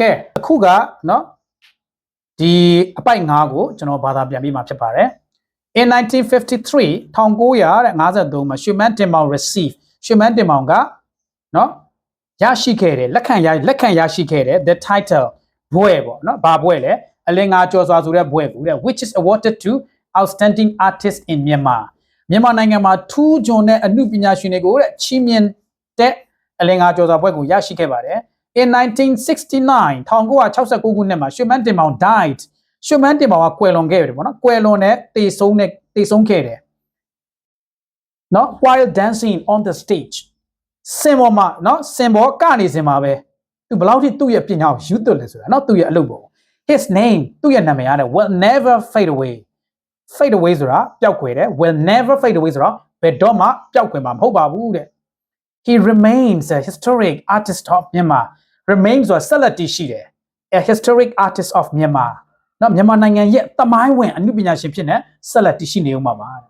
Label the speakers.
Speaker 1: ကဲအခုကနော်ဒီအပိုက်9ကိုကျွန်တော်ဘာသာပြန်ပြီးမှဖြစ်ပါတယ် in 1953 1953မှာရှူမန်တင်မောင် receive ရှူမန်တင်မောင်ကနော်ရရှိခဲ့တယ်လက်ခံရလက်ခံရရှိခဲ့တယ် the title ဘွဲပေါ့နော်ဘာဘွဲလဲအလင်္ကာကျော်စွာဆိုတဲ့ဘွဲကူတဲ့ which is awarded to outstanding artist in Myanmar မြန်မာနိုင်ငံမှာထူးချွန်တဲ့အမှုပညာရှင်တွေကိုတဲ့ချီးမြှင့်တဲ့အလင်္ကာကျော်စွာဘွဲကိုရရှိခဲ့ပါတယ် in 1969 1969ခုနှစ်မှာရှူမန်တင်မောင် died ရှူမန်တင်မောင်ကကွယ်လွန်ခဲ့တယ်ပေါ့နော်ကွယ်လွန်တဲ့တေဆုံးတဲ့တေဆုံးခဲ့တယ်နော် while dancing on the stage စင်ပေါ်မှာနော်စင်ပေါ်ကနေစင်မှာပဲသူဘယ်လောက်ထိသူ့ရဲ့ပညာကိုယူသွတ်လဲဆိုတာနော်သူ့ရဲ့အလုပ်ပေါ့ his name သူ့ရဲ့နာမည်ရတယ် will never fade away fade away ဆိုတာပျောက်ကွယ်တယ် will never fade away ဆိုတော့ဘယ်တော့မှပျောက်ကွယ်မှာမဟုတ်ပါဘူးတဲ့ he remains a historic artist of Myanmar remains ဆိုတာဆက်လက်တည်ရှိတယ် a historic artist of Myanmar နော်မြန်မာနိုင်ငံရဲ့တမိုင်းဝင်အမှုပညာရှင်ဖြစ်နေဆက်လက်တည်ရှိနေဦးမှာပါတဲ့